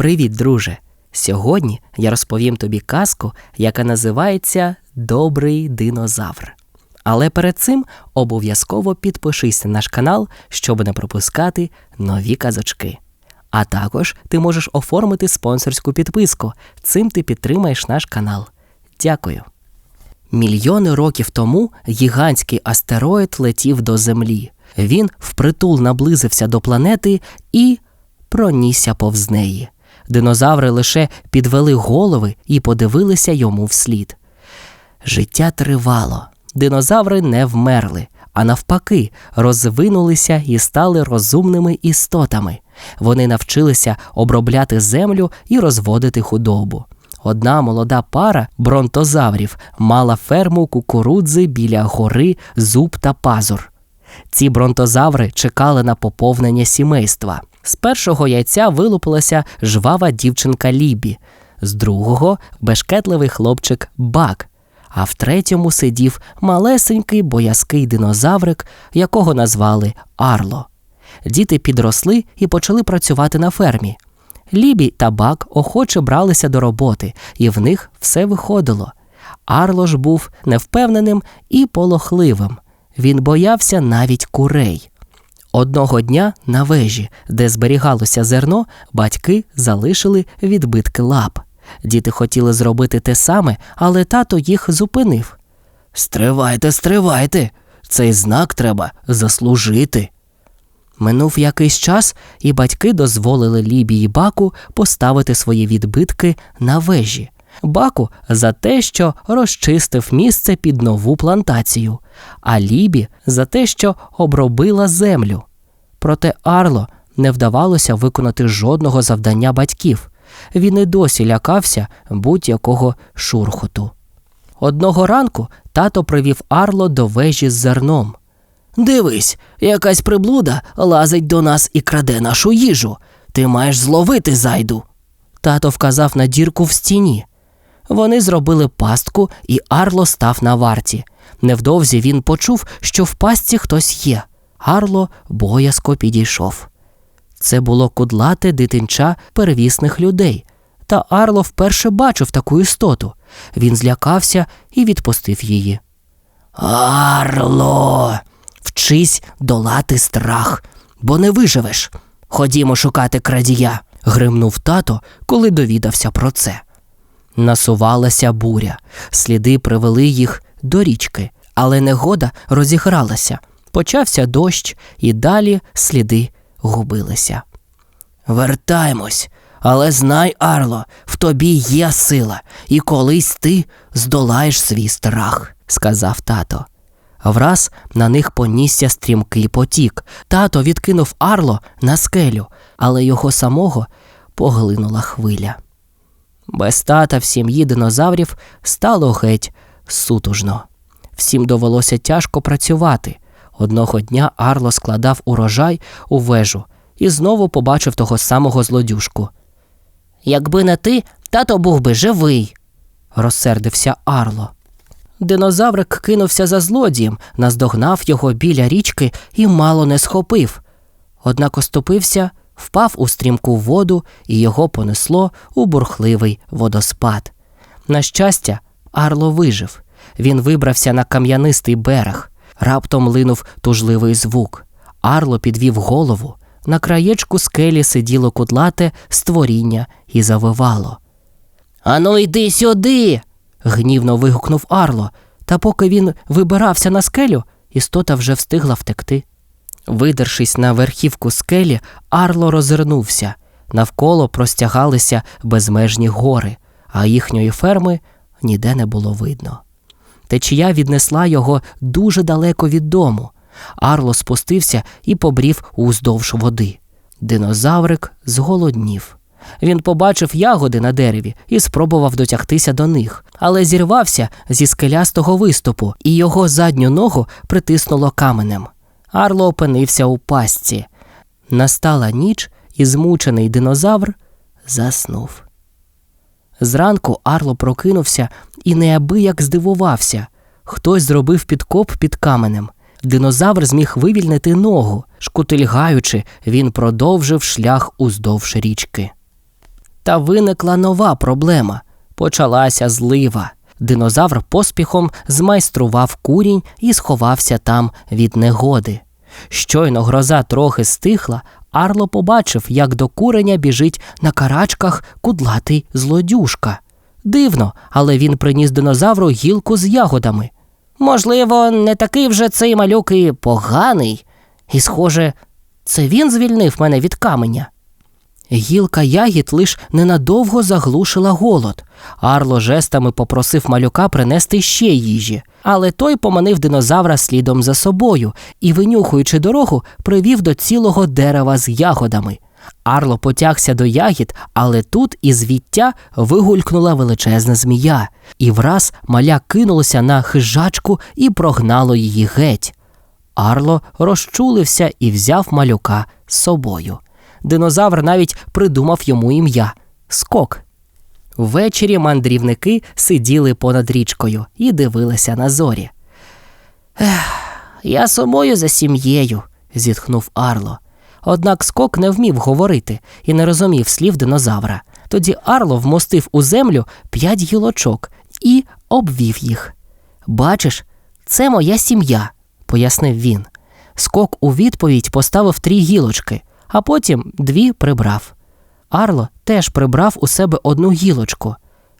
Привіт, друже! Сьогодні я розповім тобі казку, яка називається Добрий динозавр. Але перед цим обов'язково підпишись на наш канал, щоб не пропускати нові казочки. А також ти можеш оформити спонсорську підписку. Цим ти підтримаєш наш канал. Дякую. Мільйони років тому гігантський астероїд летів до Землі. Він впритул наблизився до планети і пронісся повз неї. Динозаври лише підвели голови і подивилися йому вслід. Життя тривало. Динозаври не вмерли, а навпаки, розвинулися і стали розумними істотами. Вони навчилися обробляти землю і розводити худобу. Одна молода пара бронтозаврів мала ферму кукурудзи біля гори Зуб та Пазур. Ці бронтозаври чекали на поповнення сімейства. З першого яйця вилупилася жвава дівчинка Лібі, з другого бешкетливий хлопчик Бак, а в третьому сидів малесенький боязкий динозаврик, якого назвали Арло. Діти підросли і почали працювати на фермі. Лібі та Бак охоче бралися до роботи, і в них все виходило. Арло ж був невпевненим і полохливим. Він боявся навіть курей. Одного дня на вежі, де зберігалося зерно, батьки залишили відбитки лап. Діти хотіли зробити те саме, але тато їх зупинив. Стривайте, стривайте, цей знак треба заслужити. Минув якийсь час, і батьки дозволили Лібі і Баку поставити свої відбитки на вежі. Баку за те, що розчистив місце під нову плантацію, а Лібі за те, що обробила землю. Проте Арло не вдавалося виконати жодного завдання батьків. Він і досі лякався будь-якого шурхоту. Одного ранку тато привів Арло до вежі з зерном. Дивись, якась приблуда лазить до нас і краде нашу їжу. Ти маєш зловити зайду. Тато вказав на дірку в стіні. Вони зробили пастку, і Арло став на варті. Невдовзі він почув, що в пастці хтось є. Арло боязко підійшов. Це було кудлате дитинча первісних людей. Та Арло вперше бачив таку істоту. Він злякався і відпустив її. Арло, вчись долати страх, бо не виживеш. Ходімо шукати крадія, гримнув тато, коли довідався про це. Насувалася буря, сліди привели їх до річки, але негода розігралася. Почався дощ, і далі сліди губилися. Вертаймось, але знай, Арло, в тобі є сила, і колись ти здолаєш свій страх, сказав тато. Враз на них понісся стрімкий потік. Тато відкинув Арло на скелю, але його самого поглинула хвиля. Без тата в сім'ї динозаврів стало геть сутужно. Всім довелося тяжко працювати. Одного дня Арло складав урожай у вежу і знову побачив того самого злодюшку. Якби не ти, тато був би живий, розсердився Арло. Динозаврик кинувся за злодієм, наздогнав його біля річки і мало не схопив. Однак оступився, впав у стрімку воду і його понесло у бурхливий водоспад. На щастя, Арло вижив. Він вибрався на кам'янистий берег. Раптом линув тужливий звук. Арло підвів голову. На краєчку скелі сиділо кудлате створіння і завивало. Ану, йди сюди. гнівно вигукнув Арло, та поки він вибирався на скелю, істота вже встигла втекти. Видершись на верхівку скелі, Арло розвернувся. Навколо простягалися безмежні гори, а їхньої ферми ніде не було видно. Течія віднесла його дуже далеко від дому. Арло спустився і побрів уздовж води. Динозаврик зголоднів. Він побачив ягоди на дереві і спробував дотягтися до них, але зірвався зі скелястого виступу, і його задню ногу притиснуло каменем. Арло опинився у пастці. Настала ніч, і змучений динозавр заснув. Зранку Арло прокинувся і неабияк здивувався. Хтось зробив підкоп під каменем. Динозавр зміг вивільнити ногу. Шкутильгаючи, він продовжив шлях уздовж річки. Та виникла нова проблема почалася злива. Динозавр поспіхом змайстрував курінь і сховався там від негоди. Щойно гроза трохи стихла, Арло побачив, як до куреня біжить на карачках кудлатий злодюшка. Дивно, але він приніс динозавру гілку з ягодами. Можливо, не такий вже цей малюк і поганий, і, схоже, це він звільнив мене від каменя. Гілка ягід лиш ненадовго заглушила голод. Арло жестами попросив малюка принести ще їжі, але той поманив динозавра слідом за собою і, винюхуючи дорогу, привів до цілого дерева з ягодами. Арло потягся до ягід, але тут із віття вигулькнула величезна змія, і враз маля кинулося на хижачку і прогнало її геть. Арло розчулився і взяв малюка з собою. Динозавр навіть придумав йому ім'я скок. Ввечері мандрівники сиділи понад річкою і дивилися на зорі. Ех, я сумую за сім'єю, зітхнув Арло. Однак скок не вмів говорити і не розумів слів динозавра. Тоді Арло вмостив у землю п'ять гілочок і обвів їх. Бачиш, це моя сім'я, пояснив він. Скок у відповідь поставив три гілочки, а потім дві прибрав. Арло теж прибрав у себе одну гілочку.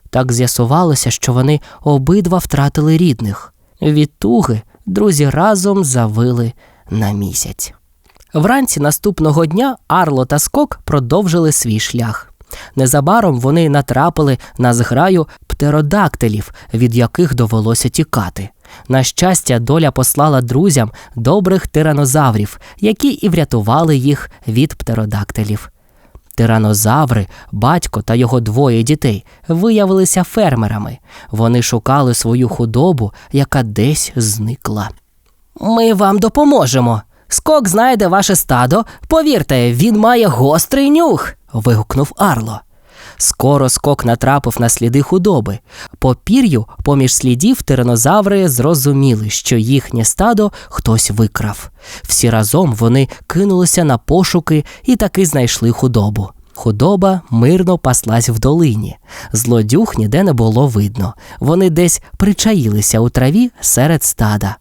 Так з'ясувалося, що вони обидва втратили рідних. Від туги друзі разом завили на місяць. Вранці наступного дня Арло та Скок продовжили свій шлях. Незабаром вони натрапили на зграю птеродактилів, від яких довелося тікати. На щастя, доля послала друзям добрих тиранозаврів, які і врятували їх від птеродактилів. Тиранозаври, батько та його двоє дітей виявилися фермерами. Вони шукали свою худобу, яка десь зникла. Ми вам допоможемо. Скок знайде ваше стадо. Повірте, він має гострий нюх. вигукнув Арло. Скоро скок натрапив на сліди худоби. По пір'ю, поміж слідів, тиранозаври зрозуміли, що їхнє стадо хтось викрав. Всі разом вони кинулися на пошуки і таки знайшли худобу. Худоба мирно паслась в долині. Злодюг ніде не було видно. Вони десь причаїлися у траві серед стада.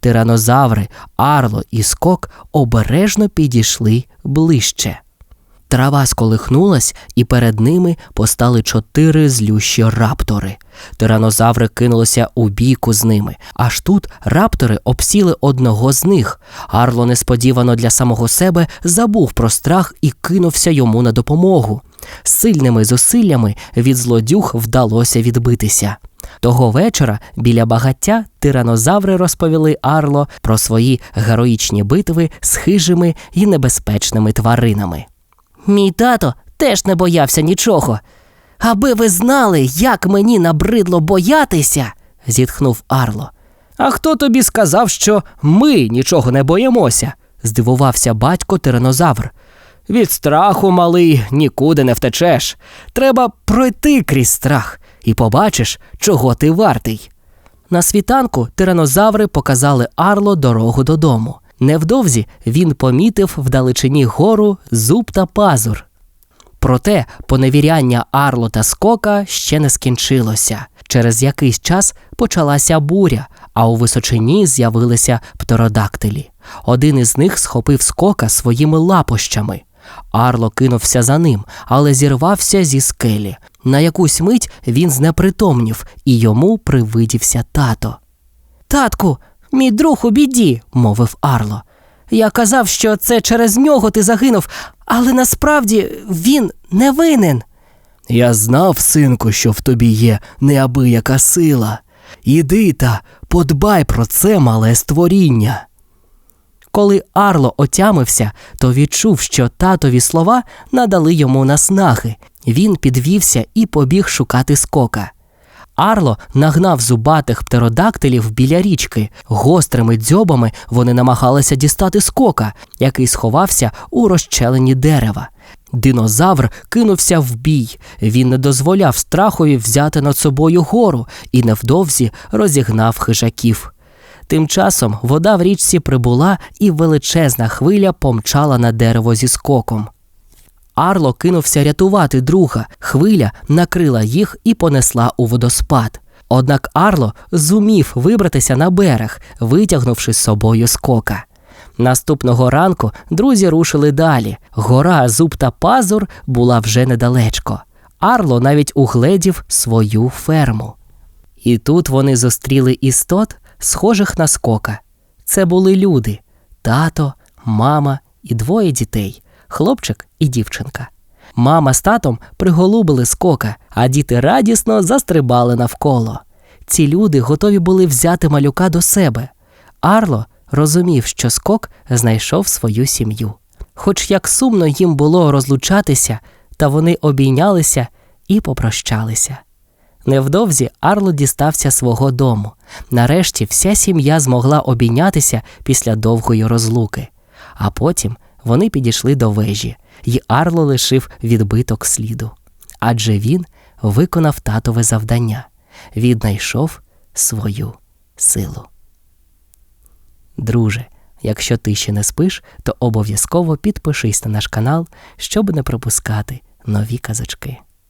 Тиранозаври, Арло і скок обережно підійшли ближче. Трава сколихнулась, і перед ними постали чотири злющі раптори. Тиранозаври кинулися у бійку з ними. Аж тут раптори обсіли одного з них. Арло несподівано для самого себе забув про страх і кинувся йому на допомогу. Сильними зусиллями від злодюг вдалося відбитися. Того вечора біля багаття тиранозаври розповіли Арло про свої героїчні битви з хижими і небезпечними тваринами. Мій тато теж не боявся нічого. Аби ви знали, як мені набридло боятися, зітхнув Арло. А хто тобі сказав, що ми нічого не боїмося? здивувався батько тиранозавр. Від страху, малий, нікуди не втечеш. Треба пройти крізь страх і побачиш, чого ти вартий. На світанку тиранозаври показали Арло дорогу додому. Невдовзі він помітив вдалечині гору зуб та пазур. Проте поневіряння Арло та скока ще не скінчилося. Через якийсь час почалася буря, а у височині з'явилися птеродактилі. Один із них схопив скока своїми лапощами. Арло кинувся за ним, але зірвався зі скелі. На якусь мить він знепритомнів, і йому привидівся тато. Татку, мій друг у біді, мовив Арло. Я казав, що це через нього ти загинув, але насправді він не винен. Я знав, синку, що в тобі є неабияка сила. Іди та подбай про це мале створіння. Коли Арло отямився, то відчув, що татові слова надали йому наснаги. Він підвівся і побіг шукати скока. Арло нагнав зубатих птеродактилів біля річки. Гострими дзьобами вони намагалися дістати скока, який сховався у розчелені дерева. Динозавр кинувся в бій. Він не дозволяв страхові взяти над собою гору і невдовзі розігнав хижаків. Тим часом вода в річці прибула, і величезна хвиля помчала на дерево зі скоком. Арло кинувся рятувати друга. Хвиля накрила їх і понесла у водоспад. Однак Арло зумів вибратися на берег, витягнувши з собою скока. Наступного ранку друзі рушили далі. Гора зуб та пазур була вже недалечко. Арло навіть угледів свою ферму. І тут вони зустріли істот, схожих на скока. Це були люди тато, мама і двоє дітей хлопчик і дівчинка. Мама з татом приголубили скока, а діти радісно застрибали навколо. Ці люди готові були взяти малюка до себе. Арло розумів, що скок знайшов свою сім'ю. Хоч як сумно їм було розлучатися, та вони обійнялися і попрощалися. Невдовзі Арло дістався свого дому. Нарешті вся сім'я змогла обійнятися після довгої розлуки, а потім вони підійшли до вежі, і Арло лишив відбиток сліду. Адже він виконав татове завдання, віднайшов свою силу. Друже, якщо ти ще не спиш, то обов'язково підпишись на наш канал, щоб не пропускати нові казочки.